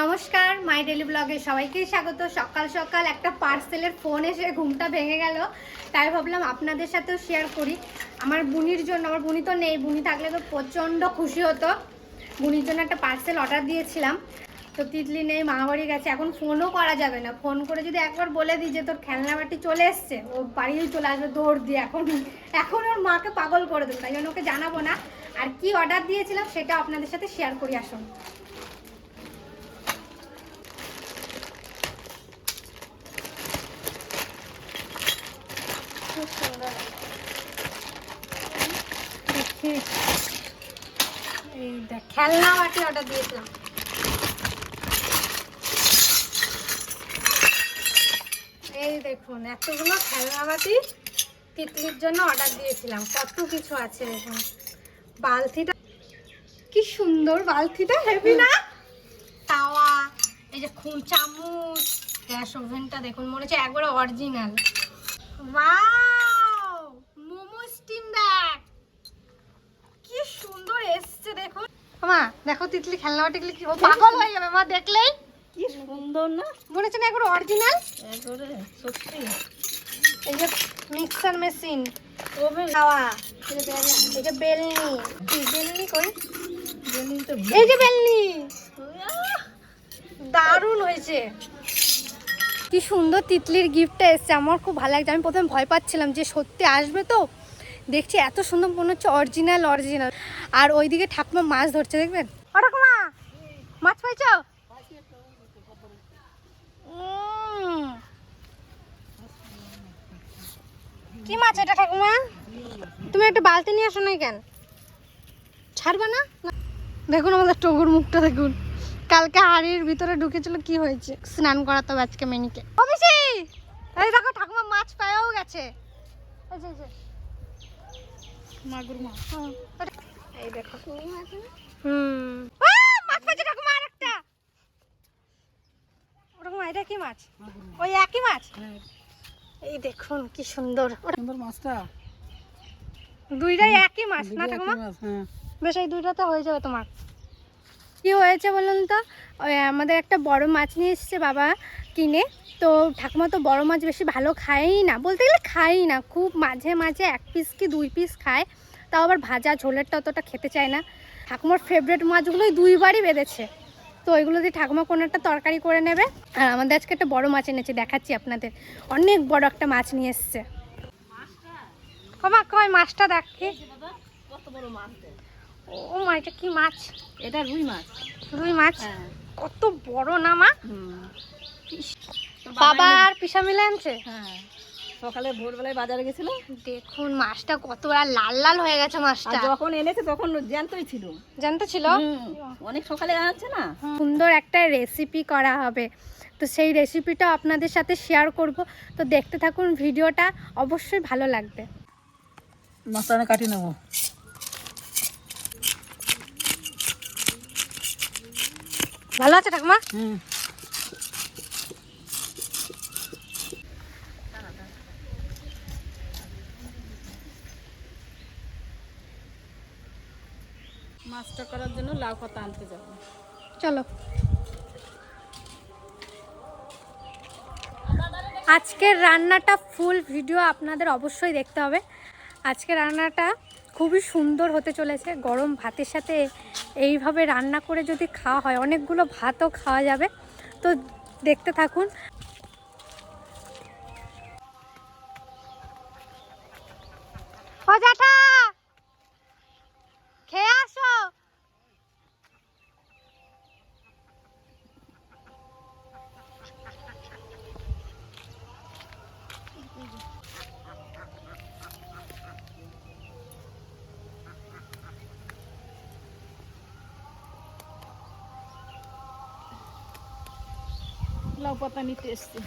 নমস্কার মাই ডেলি ব্লগে সবাইকেই স্বাগত। সকাল সকাল একটা পার্সেলের ফোন এসে ঘুমটা ভেঙে গেল। তাই ভাবলাম আপনাদের সাথেও শেয়ার করি। আমার বুনির জন্য, আমার বুনি তো নেই, বুনি থাকলে তো প্রচণ্ড খুশি হতো। বুনির জন্য একটা পার্সেল অর্ডার দিয়েছিলাম। তো তিতলি নেই মামাবাড়ি গেছে। এখন ফোনও করা যাবে না। ফোন করে যদি একবার বলে দিই যে তোর খেলনা বাটি চলে এসছে, ও বাড়িও চলে আসবে দৌড় দিয়ে। এখন এখন ওর মাকে পাগল করে দেবে। তাই জন্য ওকে জানাব না। আর কি অর্ডার দিয়েছিলাম সেটা আপনাদের সাথে শেয়ার করি, আসুন। এই দেখ খেলনা বাটি অর্ডার দিয়েছিলাম এই দেখুন এতগুলো খেলনা বাটি তিতলির জন্য অর্ডার দিয়েছিলাম কত কিছু আছে দেখুন বালতিটা কি সুন্দর বালতিটা হেভি না তাওয়া এই যে খুন চামচ, গ্যাস ওভেনটা দেখুন, মনে হচ্ছে একবারে original wow momo steam bag কি সুন্দর এসছে দেখুন মা দেখো তিতলি খেলনা বাটিগুলি কি পাগল হয়ে যাবে মা দেখলেই। কি সুন্দর না? মনে হচ্ছে না একবার অরিজিনাল একবারে সত্যি। এই যে মিক্সার মেশিন ওভেন। খাওয়া। এই যে বেলনি। বেলনি কই? জেনি তো এই যে বেলনি। দারুণ হয়েছে। কি সুন্দর তিতলির গিফটটা এসছে। আমার খুব ভালো লাগছে। আমি প্রথমে ভয় পাচ্ছিলাম যে সত্যি আসবে তো। দেখছি এত সুন্দর মনে হচ্ছে অরিজিনাল অরিজিনাল আর ওইদিকে ঠাকুমা মাছ ধরছে, দেখবেন? মাছ পাইছো। কি মাছ এটা ঠাকুমা? তুমি একটা বালতি নিয়ে আসো না কেন? ছাড়বা না। দেখুন আমাদের টগুর মুখটা, দেখুন। কালকে হাড়ির ভিতরে ঢুকেছিল কি হয়েছে? স্নান করাতে আজকে মেনিকে। এই দেখো ঠাকুমা মাছ গেছে। এই এই যে। মাগুর মাছ এই দেখো। হুম। মাছ পাইছে ঠাকুমা আরেকটা। ও এটা কি মাছ? ওই একই মাছ? হ্যাঁ। এই দেখুন কি সুন্দর। সুন্দর মাছটা। দুইটাই একই মাছ না ঠাকুমা? হ্যাঁ। বেশ এই দুইটাতে হয়ে যাবে তোমার। কি হয়েছে বলুন তো? ওই আমাদের একটা বড় মাছ নিয়ে এসেছে বাবা কিনে। তো ঠাকুমা তো বড় মাছ বেশি ভালো খায়ই না। বলতে গেলে খায়ই না। খুব মাঝে মাঝে এক পিস কি দুই পিস খায়। তাও আবার ভাজা ঝোলেরটা অতটা খেতে চায় না। ঠাকুমার ফেভারেট মাছগুলোই দুইবারই বেঁধেছে। তো ওইগুলো দিয়ে ঠাকুমা কোনো একটা তরকারি করে নেবে। আর আমাদের আজকে একটা বড় মাছ এনেছে দেখাচ্ছি আপনাদের। অনেক বড় একটা মাছ নিয়ে এসছে। কমা কয় মাছটা দেখি। কত বড় মাছ ও মা এটা কি মাছ? এটা রুই মাছ। রুই মাছ? হ্যাঁ। কত বড় না মা? বাবা আর পিসা মিলে আনছে? হ্যাঁ। সকালে ভোরবেলায় বাজারে গেছিল। দেখুন মাছটা কত আর লাল লাল হয়ে গেছে মাছটা। যখন এনেছে তখন জ্যান্তই ছিল। জানতে ছিল? অনেক সকালে আনছে না? সুন্দর একটা রেসিপি করা হবে। তো সেই রেসিপিটা আপনাদের সাথে শেয়ার করব। তো দেখতে থাকুন ভিডিওটা অবশ্যই ভালো লাগবে। মাছটা কাটি নেব। ভালো আছে ঠাকুমা? হুম। মাছটা করার জন্য লাউ পাতা আনতে যাব। চলো। আজকের রান্নাটা ফুল ভিডিও আপনাদের অবশ্যই দেখতে হবে। আজকের রান্নাটা খুবই সুন্দর হতে চলেছে। গরম ভাতের সাথে এইভাবে রান্না করে যদি খাওয়া হয়, অনেকগুলো ভাতও খাওয়া যাবে। তো দেখতে থাকুন। ও জ্যাঠা খেয়ে আসো লাউ পাতা নিতে এসছি।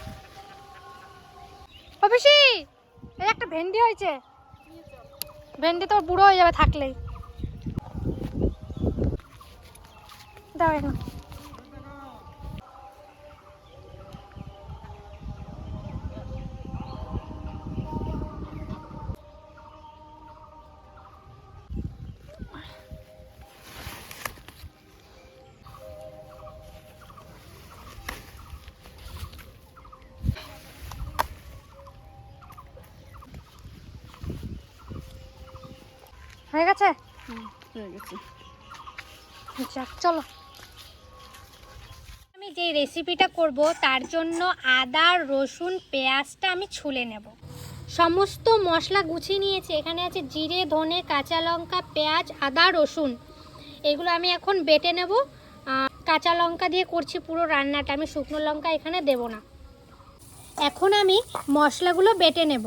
অফিসি, এই একটা ভেন্ডি হয়েছে। ভেন্ডি তো বুড়ো হয়ে যাবে থাকলেই। দাও এখন হয়ে গেছে? হয়ে গেছে। যাক চলো। আমি যে রেসিপিটা করব তার জন্য আদা রসুন পেঁয়াজটা আমি ছুলে নেব। সমস্ত মশলা গুছিয়ে নিয়েছি। এখানে আছে জিরে ধনে কাঁচা লঙ্কা পেঁয়াজ আদা রসুন। এগুলো আমি এখন বেটে নেব। কাঁচা লঙ্কা দিয়ে করছি পুরো রান্নাটা। আমি শুকনো লঙ্কা এখানে দেব না। এখন আমি মশলাগুলো বেটে নেব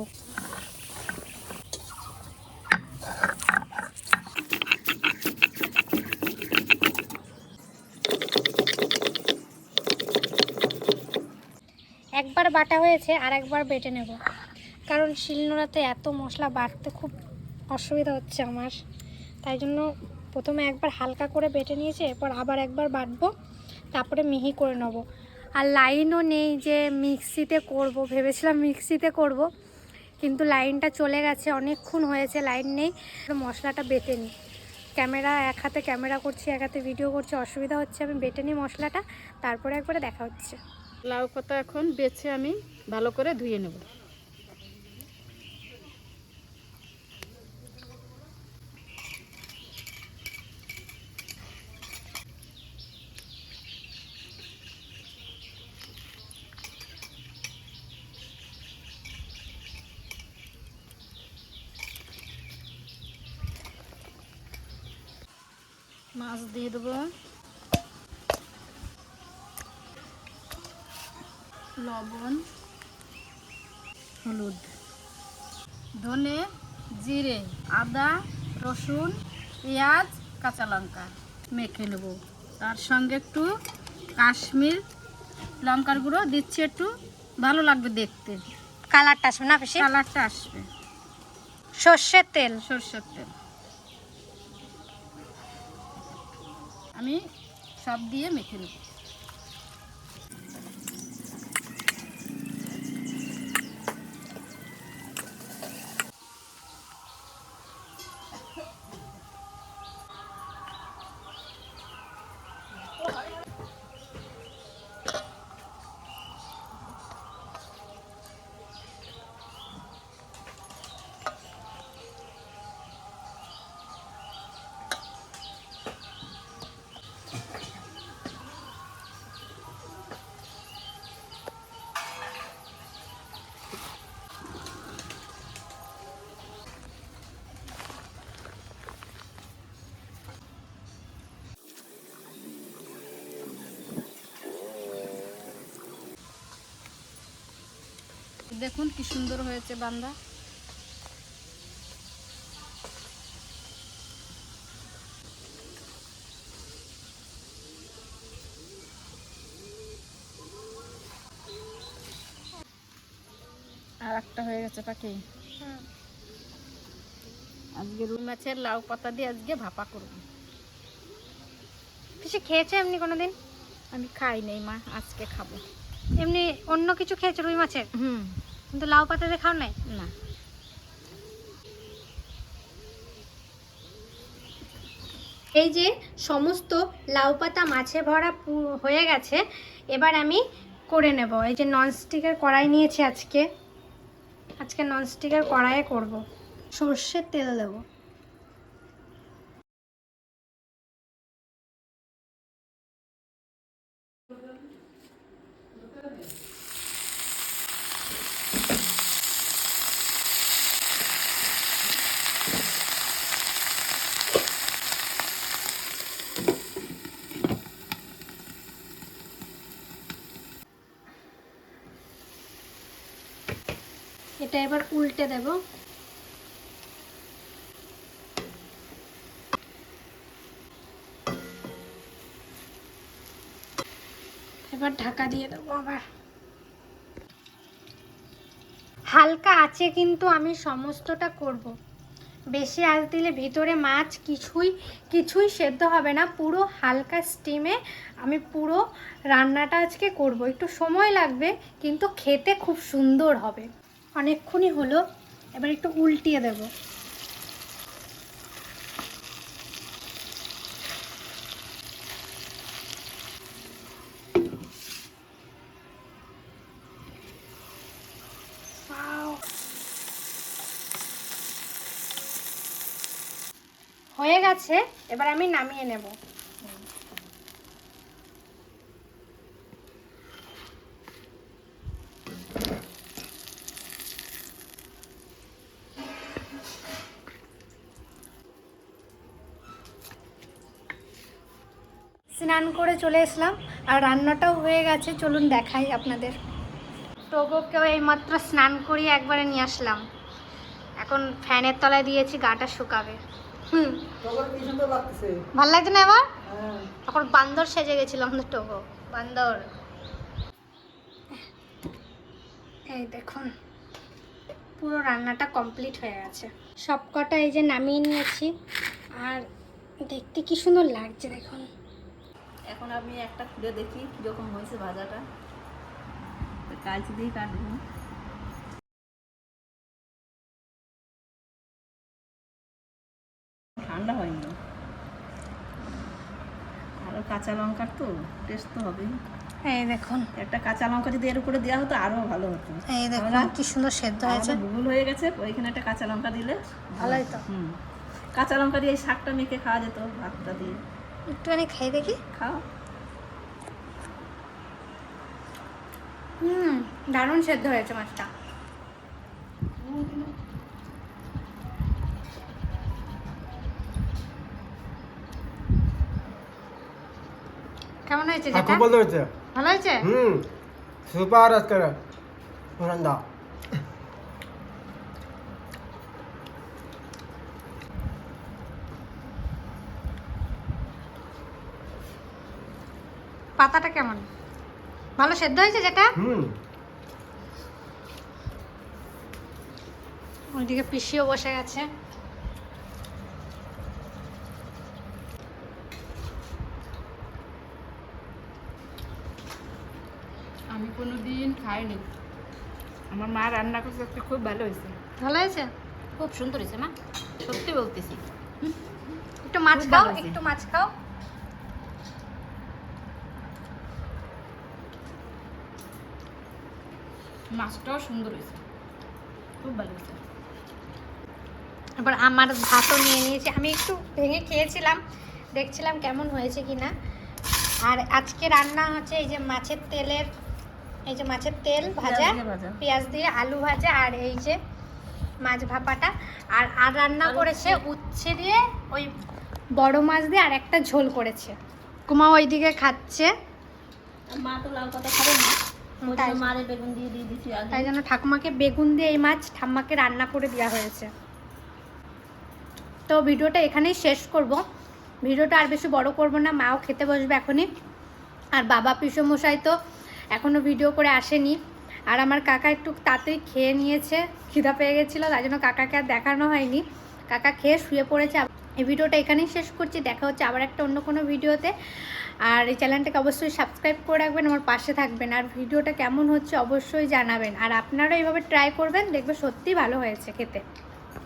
একবার বাটা হয়েছে আর একবার বেটে নেব। কারণ শিলনোড়াতে এত মশলা বাটতে খুব অসুবিধা হচ্ছে আমার। তাই জন্য প্রথমে একবার হালকা করে বেটে নিয়েছি, এরপর আবার একবার বাটবো, তারপরে মিহি করে নেব। আর লাইনও নেই যে মিক্সিতে করব, ভেবেছিলাম মিক্সিতে করব, কিন্তু লাইনটা চলে গেছে, অনেকক্ষণ হয়েছে, লাইন নেই মশলাটা বেটে নিই ক্যামেরা এক হাতে ক্যামেরা করছি, এক হাতে ভিডিও করছি, অসুবিধা হচ্ছে, আমি বেটে নিই মশলাটা, তারপরে একবারে দেখা হচ্ছে। লাউ পাতা এখন বেছে আমি ভালো করে ধুয়ে নেব। মাছ দিয়ে দেবো। লবণ হলুদ ধনে জিরে আদা রসুন পেঁয়াজ কাঁচা লঙ্কা মেখে নেব। তার সঙ্গে একটু কাশ্মীর লঙ্কার গুঁড়ো দিচ্ছি একটু ভালো লাগবে দেখতে। কালারটা আসবে না বেশি? কালারটা আসবে। সর্ষের তেল? সর্ষের তেল। আমি সব দিয়ে মেখে নেব। দেখুন কি সুন্দর হয়েছে বান্দা। আর একটা হয়ে গেছে পাখি। আজকে রুই মাছের লাউ পাতা দিয়ে আজকে ভাপা করব। কিছু খেয়েছে এমনি কোনোদিন? আমি খাই নেই মা আজকে খাব। এমনি অন্য কিছু খেয়েছে রুই মাছের? হুম। কিন্তু লাউ পাতা দিয়ে খাও নাই? না। এই যে সমস্ত লাউ পাতা মাছে ভরা হয়ে গেছে এবার আমি করে নেব। এই যে ননস্টিকের কড়াই নিয়েছি আজকে। আজকে ননস্টিকের কড়াইয়ে করব। সর্ষের তেল দেবো এটা এবার উল্টে দেব। এবার ঢাকা দিয়ে দেবো আবার। হালকা আছে কিন্তু আমি সমস্তটা করব। বেশি আঁচ দিলে ভিতরে মাছ কিছুই কিছুই সেদ্ধ হবে না। পুরো হালকা স্টিমে আমি পুরো রান্নাটা আজকে করব। একটু সময় লাগবে, কিন্তু খেতে খুব সুন্দর হবে। অনেকক্ষণই হলো এবার একটু উল্টিয়ে দেব. হয়ে গেছে এবার আমি নামিয়ে নেব স্নান করে চলে এসলাম। আর রান্নাটাও হয়ে গেছে চলুন দেখাই আপনাদের। টোগোকেও এইমাত্র স্নান করিয়ে একবারে নিয়ে আসলাম। এখন ফ্যানের তলায় দিয়েছি গাটা শুকাবে। হুম। ভালো লাগছে না এবার? তখন বান্দর সেজে গেছিল আমাদের টোগো। বান্দর। এই দেখুন পুরো রান্নাটা কমপ্লিট হয়ে গেছে। সব কটা এই যে নামিয়ে নিয়েছি। আর দেখতে কি সুন্দর লাগছে দেখুন। এখন আমি একটা খুলে দেখি কীরকম হয়েছে ভাজাটা। কাজ দিয়ে কাটবো। ঠান্ডা হয়নি। আরও কাঁচা লঙ্কার তো টেস্ট তো হবেই। এই দেখুন। একটা কাঁচা লঙ্কা যদি এর উপরে দেওয়া হতো আরও ভালো হতো। এই দেখুন কি সুন্দর সেদ্ধ হয়েছে। ভুল হয়ে গেছে ওইখানে একটা কাঁচা লঙ্কা দিলে ভালোই তো। হুম। কাঁচা লঙ্কা দিয়ে এই শাকটা মেখে খাওয়া যেত ভাতটা দিয়ে। একটুখানি খেয়ে দেখি। খাও। হুম দারুণ সেদ্ধ হয়েছে মাছটা। কেমন হয়েছে যেটা খুব ভালো হয়েছে। ভালো হয়েছে? হুম সুপার আজকে রান্না পাতাটা কেমন? ভালো সেদ্ধ হয়েছে যেটা? ওইদিকে পিসিও বসে গেছে। আমি কোনো দিন খাইনি। আমার মা রান্না করছে আজকে খুব ভালো হয়েছে। ভালো হয়েছে? খুব সুন্দর হয়েছে মা সত্যি বলতেছি। একটু মাছ খাও একটু মাছ খাও। মাছটাও সুন্দর হয়েছে। খুব ভালো হয়েছে। এবার আমার ভাতও নিয়ে নিয়েছি। আমি একটু ভেঙে খেয়েছিলাম দেখছিলাম কেমন হয়েছে কি না আর আজকে রান্না হচ্ছে এই যে মাছের তেলের এই যে মাছের তেল ভাজা পেঁয়াজ দিয়ে আলু ভাজা আর এই যে মাছ ভাপাটা। আর আর রান্না করেছে উচ্ছে দিয়ে ওই বড় মাছ দিয়ে আর একটা ঝোল করেছে। কুমা ওইদিকে খাচ্ছে। মা তো লাউ পাতা খাবে না। তাই। জন্য ঠাকুমাকে বেগুন দিয়ে এই মাছ ঠাম্মাকে রান্না করে দেওয়া হয়েছে। তো ভিডিওটা এখানেই শেষ করব। ভিডিওটা আর বেশি বড় করব না মাও খেতে বসবে এখনই। আর বাবা পিসমশাই তো এখনও ভিডিও করে আসেনি। আর আমার কাকা একটু তাড়াতাড়ি খেয়ে নিয়েছে খিদা পেয়ে গেছিল তাই জন্য কাকাকে আর দেখানো হয়নি। কাকা খেয়ে শুয়ে পড়েছে এই ভিডিওটা এখানেই শেষ করছি। দেখা হচ্ছে আবার একটা অন্য কোনো ভিডিওতে। আর এই চ্যানেলটাকে অবশ্যই সাবস্ক্রাইব করে রাখবেন, আমার পাশে থাকবেন। আর ভিডিওটা কেমন হচ্ছে অবশ্যই জানাবেন। আর আপনারা এইভাবে ট্রাই করবেন দেখবে সত্যি ভালো হয়েছে খেতে।